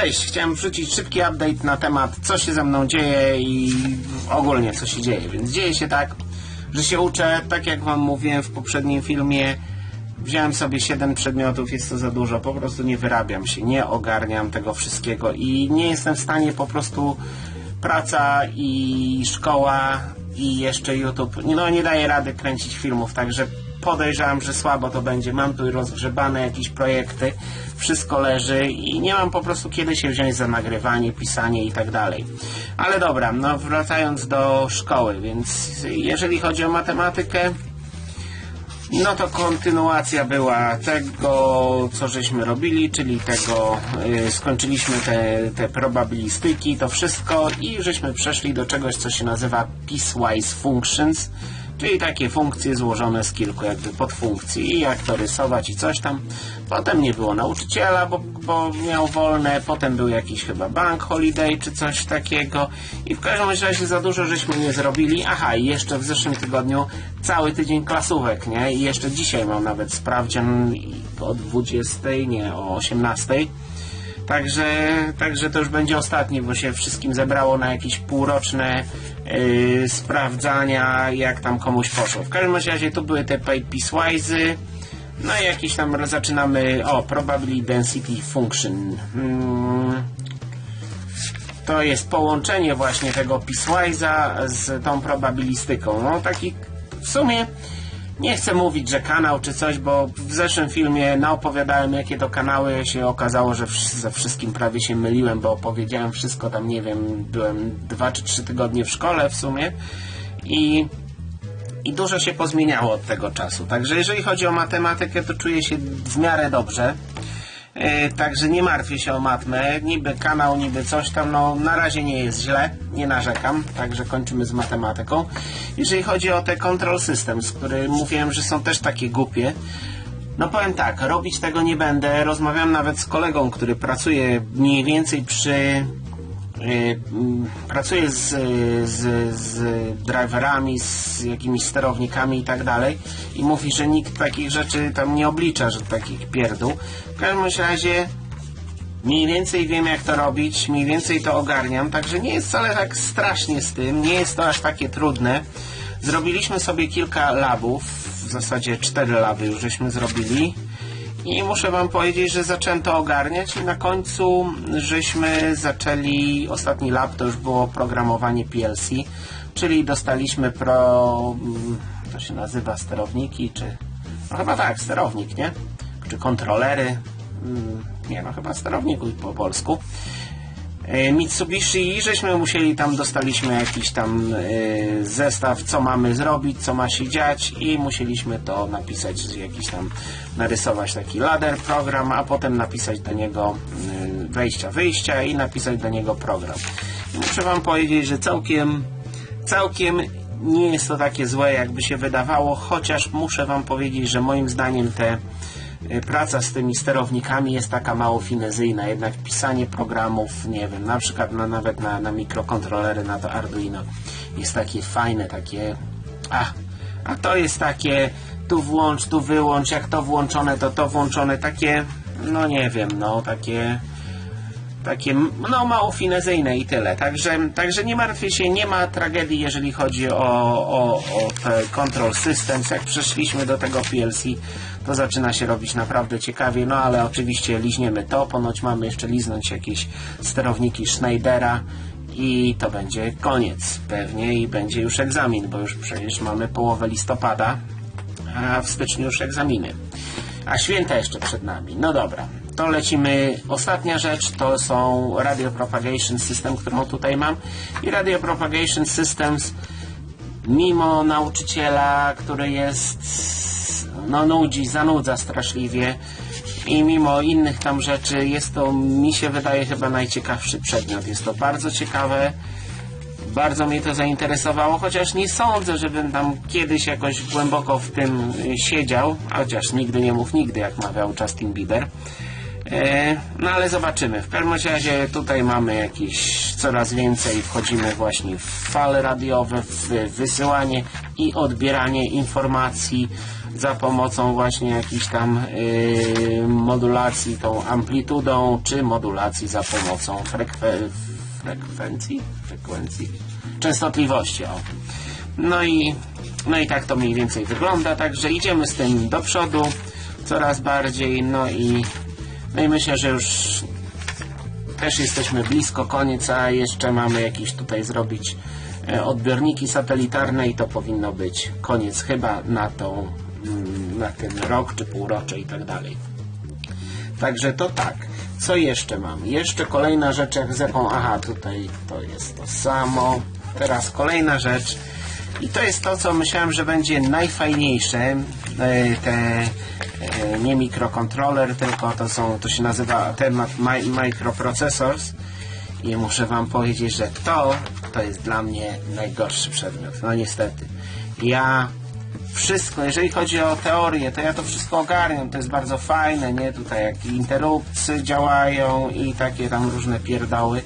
Cześć, chciałem wrzucić szybki update na temat, co się ze mną dzieje i ogólnie co się dzieje. Więc dzieje się tak, że się uczę, tak jak Wam mówiłem w poprzednim filmie. Wziąłem sobie 7 przedmiotów, jest to za dużo, po prostu nie wyrabiam się, nie ogarniam tego wszystkiego i nie jestem w stanie po prostu praca i szkoła i jeszcze YouTube, no nie daje rady kręcić filmów, także podejrzewam, że słabo to będzie. Mam tu rozgrzebane jakieś projekty, wszystko leży i nie mam po prostu kiedy się wziąć za nagrywanie, pisanie i tak dalej. Ale dobra, no wracając do szkoły, więc jeżeli chodzi o matematykę, no to kontynuacja była tego, co żeśmy robili, czyli tego, y, skończyliśmy te, te probabilistyki, to wszystko i żeśmy przeszli do czegoś, co się nazywa piecewise functions, czyli takie funkcje złożone z kilku jakby podfunkcji i jak to rysować i coś tam. Potem nie było nauczyciela, bo, bo miał wolne, potem był jakiś chyba bank holiday czy coś takiego i w każdym razie za dużo żeśmy nie zrobili. Aha, i jeszcze w zeszłym tygodniu cały tydzień klasówek, nie? I jeszcze dzisiaj mam nawet sprawdzian o 20, nie, o 18. Także, także to już będzie ostatni, bo się wszystkim zebrało na jakieś półroczne yy, sprawdzania, jak tam komuś poszło. W każdym razie tu były te piecewise'y, no i jakieś tam zaczynamy, o, probability density function. Hmm. To jest połączenie właśnie tego piecewise'a z tą probabilistyką. No taki w sumie nie chcę mówić, że kanał czy coś, bo w zeszłym filmie naopowiadałem jakie to kanały się okazało, że ze wszystkim prawie się myliłem, bo opowiedziałem wszystko tam, nie wiem, byłem dwa czy trzy tygodnie w szkole w sumie i, i dużo się pozmieniało od tego czasu. Także jeżeli chodzi o matematykę, to czuję się w miarę dobrze. Yy, także nie martwię się o matmę, niby kanał, niby coś tam, no na razie nie jest źle, nie narzekam, także kończymy z matematyką. Jeżeli chodzi o te control systems, które mówiłem, że są też takie głupie, no powiem tak, robić tego nie będę. Rozmawiam nawet z kolegą, który pracuje mniej więcej przy Yy, pracuje z, z, z driverami, z jakimiś sterownikami i tak dalej i mówi, że nikt takich rzeczy tam nie oblicza, że takich pierdół. W każdym razie mniej więcej wiem jak to robić, mniej więcej to ogarniam, także nie jest wcale tak strasznie z tym, nie jest to aż takie trudne. Zrobiliśmy sobie kilka labów, w zasadzie cztery laby już żeśmy zrobili i muszę Wam powiedzieć, że zacząłem to ogarniać i na końcu żeśmy zaczęli, ostatni lab to już było programowanie PLC, czyli dostaliśmy pro, to się nazywa sterowniki, czy, no chyba tak, sterownik, nie? Czy kontrolery, nie no chyba sterownik po polsku. Mitsubishi i żeśmy musieli tam, dostaliśmy jakiś tam y, zestaw, co mamy zrobić, co ma się dziać i musieliśmy to napisać, jakiś tam narysować taki ladder program, a potem napisać do niego y, wejścia, wyjścia i napisać do niego program. I muszę Wam powiedzieć, że całkiem, całkiem nie jest to takie złe, jakby się wydawało, chociaż muszę Wam powiedzieć, że moim zdaniem te praca z tymi sterownikami jest taka mało finezyjna, jednak pisanie programów, nie wiem, na przykład na, nawet na, na mikrokontrolery, na to Arduino jest takie fajne, takie a, a to jest takie tu włącz, tu wyłącz, jak to włączone, to to włączone, takie no nie wiem, no takie takie no mało finezyjne i tyle. Także, także nie martwię się, nie ma tragedii, jeżeli chodzi o, o, o te control systems. Jak przeszliśmy do tego PLC, to zaczyna się robić naprawdę ciekawie, no ale oczywiście liźniemy to, ponoć mamy jeszcze liznąć jakieś sterowniki Schneidera i to będzie koniec pewnie i będzie już egzamin, bo już przecież mamy połowę listopada, a w styczniu już egzaminy. A święta jeszcze przed nami. No dobra, to lecimy. Ostatnia rzecz to są Radio Propagation System, którą tutaj mam. I Radio Propagation Systems mimo nauczyciela, który jest no nudzi, zanudza straszliwie i mimo innych tam rzeczy jest to, mi się wydaje, chyba najciekawszy przedmiot. Jest to bardzo ciekawe, bardzo mnie to zainteresowało, chociaż nie sądzę, żebym tam kiedyś jakoś głęboko w tym siedział, chociaż nigdy nie mów nigdy, jak mawiał Justin Bieber. E, No ale zobaczymy. W każdym razie tutaj mamy jakieś coraz więcej wchodzimy właśnie w fale radiowe, w wysyłanie i odbieranie informacji za pomocą właśnie jakichś tam e, modulacji tą amplitudą, czy modulacji za pomocą frekwe, frekwencji, frekwencji, częstotliwości. O. No i no i tak to mniej więcej wygląda, także idziemy z tym do przodu coraz bardziej, no i no i myślę, że już też jesteśmy blisko końca, jeszcze mamy jakieś tutaj zrobić e, odbiorniki satelitarne i to powinno być koniec chyba na tą mm, na ten rok czy półrocze i tak dalej. Także to tak. Co jeszcze mam? Jeszcze kolejna rzecz jak. Aha, tutaj to jest to samo. Teraz kolejna rzecz. I to jest to, co myślałem, że będzie najfajniejsze. E, Te e, nie mikrokontroler, tylko to są, to się nazywa temat mi- microprocessors. I muszę wam powiedzieć, że to, to jest dla mnie najgorszy przedmiot. No niestety. Ja wszystko, jeżeli chodzi o teorię, to ja to wszystko ogarniam, to jest bardzo fajne, nie? Tutaj jak interrupcy działają i takie tam różne pierdoły,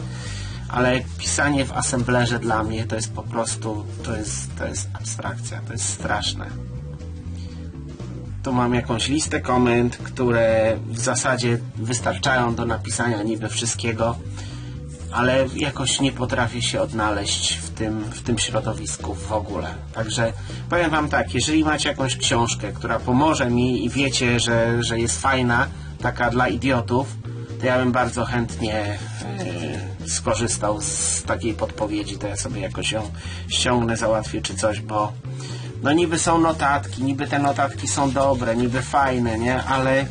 ale pisanie w assemblerze dla mnie to jest po prostu, to jest, to jest abstrakcja, to jest straszne. Tu mam jakąś listę komend, które w zasadzie wystarczają do napisania niby wszystkiego, ale jakoś nie potrafię się odnaleźć w tym, w tym środowisku w ogóle. Także powiem Wam tak, jeżeli macie jakąś książkę, która pomoże mi i wiecie, że, że jest fajna, taka dla idiotów, to ja bym bardzo chętnie e, skorzystał z takiej podpowiedzi, to ja sobie jakoś ją ściągnę, załatwię czy coś, bo no niby są notatki, niby te notatki są dobre, niby fajne, nie? Ale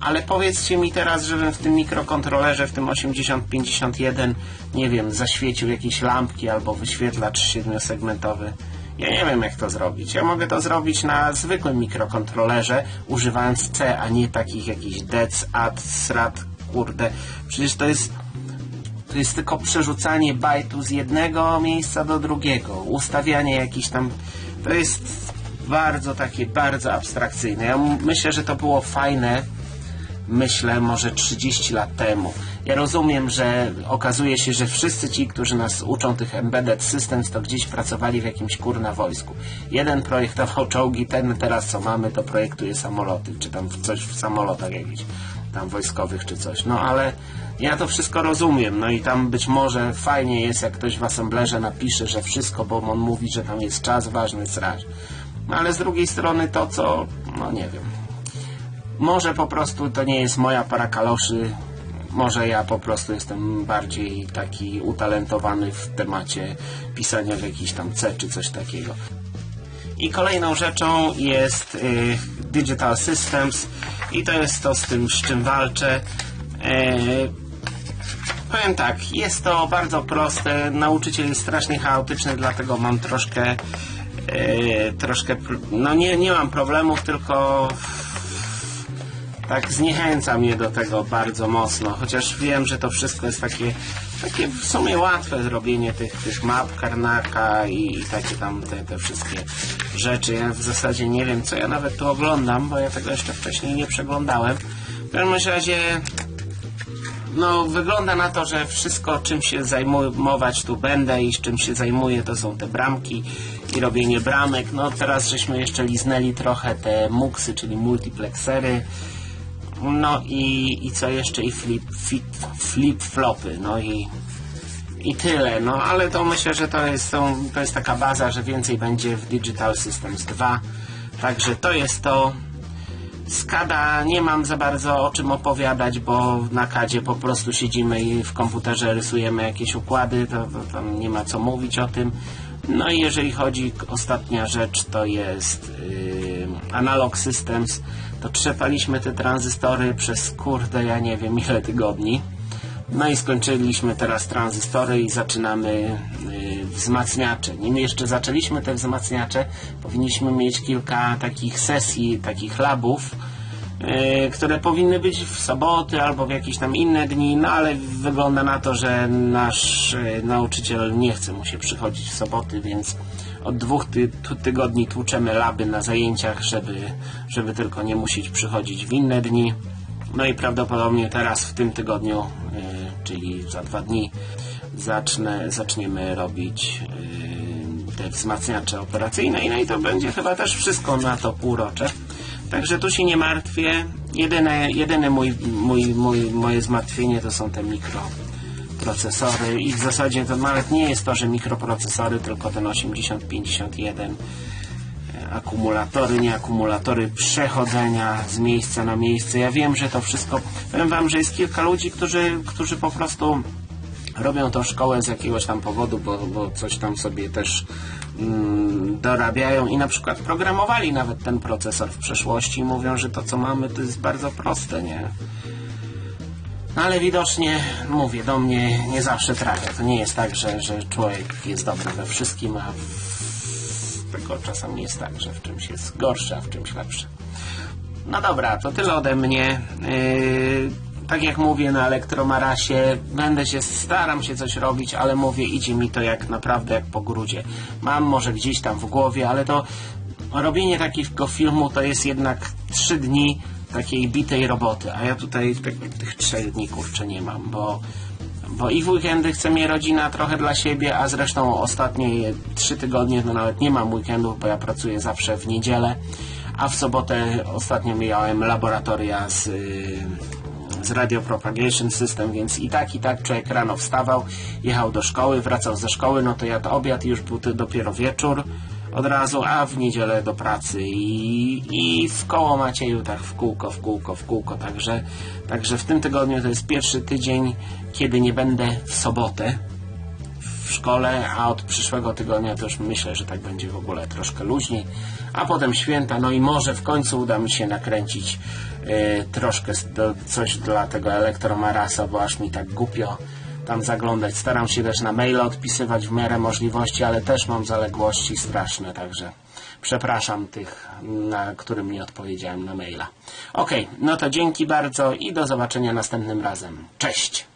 ale powiedzcie mi teraz, żebym w tym mikrokontrolerze, w tym 8051, nie wiem, zaświecił jakieś lampki albo wyświetlacz siedmiosegmentowy. Ja nie wiem jak to zrobić. Ja mogę to zrobić na zwykłym mikrokontrolerze, używając C, a nie takich jakichś DEC, AD, SRAT, kurde. Przecież to jest to jest tylko przerzucanie bajtu z jednego miejsca do drugiego, ustawianie jakichś tam. To jest bardzo takie, bardzo abstrakcyjne. Ja myślę, że to było fajne, myślę, może 30 lat temu. Ja rozumiem, że okazuje się, że wszyscy ci, którzy nas uczą tych embedded systems, to gdzieś pracowali w jakimś kurna wojsku. Jeden projektował czołgi, ten teraz co mamy, to projektuje samoloty, czy tam coś w samolotach jakichś tam wojskowych, czy coś. No ale ja to wszystko rozumiem, no i tam być może fajnie jest, jak ktoś w assemblerze napisze, że wszystko, bo on mówi, że tam jest czas ważny, sraż. No ale z drugiej strony to, co, no nie wiem, może po prostu to nie jest moja para kaloszy. Może ja po prostu jestem bardziej taki utalentowany w temacie pisania w jakiś tam C czy coś takiego. I kolejną rzeczą jest y, Digital Systems i to jest to z tym, z czym walczę. Y, powiem tak, jest to bardzo proste. Nauczyciel strasznie chaotyczny, dlatego mam troszkę, y, troszkę, no nie, nie mam problemów, tylko tak zniechęca mnie do tego bardzo mocno, chociaż wiem, że to wszystko jest takie, takie w sumie łatwe zrobienie tych, tych map Karnaka i, i takie tam te, te wszystkie rzeczy. Ja w zasadzie nie wiem, co ja nawet tu oglądam, bo ja tego jeszcze wcześniej nie przeglądałem. W każdym razie no, wygląda na to, że wszystko, czym się zajmować tu będę i czym się zajmuję, to są te bramki i robienie bramek. No, teraz żeśmy jeszcze liznęli trochę te muksy, czyli multiplexery. No i, i co jeszcze? I flip, flip, flip flopy. No i, i tyle. No ale to myślę, że to jest, to, to jest taka baza, że więcej będzie w Digital Systems 2. Także to jest to. SCADA nie mam za bardzo o czym opowiadać, bo na kadzie po prostu siedzimy i w komputerze rysujemy jakieś układy, to, to tam nie ma co mówić o tym. No i jeżeli chodzi, ostatnia rzecz to jest yy, Analog Systems, to trzepaliśmy te tranzystory przez kurde, ja nie wiem ile tygodni. No i skończyliśmy teraz tranzystory i zaczynamy yy, wzmacniacze. Nim jeszcze zaczęliśmy te wzmacniacze, powinniśmy mieć kilka takich sesji, takich labów, które powinny być w soboty albo w jakieś tam inne dni, no ale wygląda na to, że nasz yy, nauczyciel nie chce mu się przychodzić w soboty, więc od dwóch ty tygodni tłuczemy laby na zajęciach, żeby, żeby tylko nie musieć przychodzić w inne dni. No i prawdopodobnie teraz w tym tygodniu, y, czyli za dwa dni, zacznę, zaczniemy robić te wzmacniacze operacyjne. No i to będzie chyba też wszystko na to półrocze. Także tu się nie martwię. Jedyne, jedyne mój, mój, mój, moje zmartwienie to są te mikroprocesory i w zasadzie to nawet nie jest to, że mikroprocesory, tylko ten 8051 akumulatory, nie akumulatory przechodzenia z miejsca na miejsce. Ja wiem, że to wszystko, powiem wam, że jest kilka ludzi, którzy, którzy po prostu robią tą szkołę z jakiegoś tam powodu, bo, bo coś tam sobie też mm, dorabiają i na przykład programowali nawet ten procesor w przeszłości i mówią, że to co mamy to jest bardzo proste, nie? No ale widocznie, mówię, do mnie nie zawsze trafia. To nie jest tak, że, że człowiek jest dobry we wszystkim, a tylko czasami jest tak, że w czymś jest gorszy, a w czymś lepszy. No dobra, to tyle ode mnie. Yy, tak jak mówię na Elektromarasie, będę się, staram się coś robić, ale mówię, idzie mi to jak naprawdę jak po grudzie. Mam może gdzieś tam w głowie, ale to robienie takiego filmu to jest jednak trzy dni takiej bitej roboty, a ja tutaj tych, tych trzech dni kurczę nie mam, bo bo i w weekendy chce mnie rodzina trochę dla siebie, a zresztą ostatnie trzy tygodnie to nawet nie mam weekendów, bo ja pracuję zawsze w niedzielę, a w sobotę ostatnio miałem laboratoria z, yy, z Radio Propagation System, więc i tak, i tak człowiek rano wstawał, jechał do szkoły, wracał ze szkoły, no to jadł obiad już był to dopiero wieczór od razu, a w niedzielę do pracy. I, i w koło Macieju tak w kółko, w kółko, w kółko, także, także w tym tygodniu to jest pierwszy tydzień, kiedy nie będę w sobotę szkole, a od przyszłego tygodnia to już myślę, że tak będzie w ogóle troszkę luźniej, a potem święta, no i może w końcu uda mi się nakręcić y, troszkę do, coś dla tego elektromarasa, bo aż mi tak głupio tam zaglądać. Staram się też na maile odpisywać w miarę możliwości, ale też mam zaległości straszne, także przepraszam tych, na którym nie odpowiedziałem na maila. Ok, no to dzięki bardzo i do zobaczenia następnym razem. Cześć!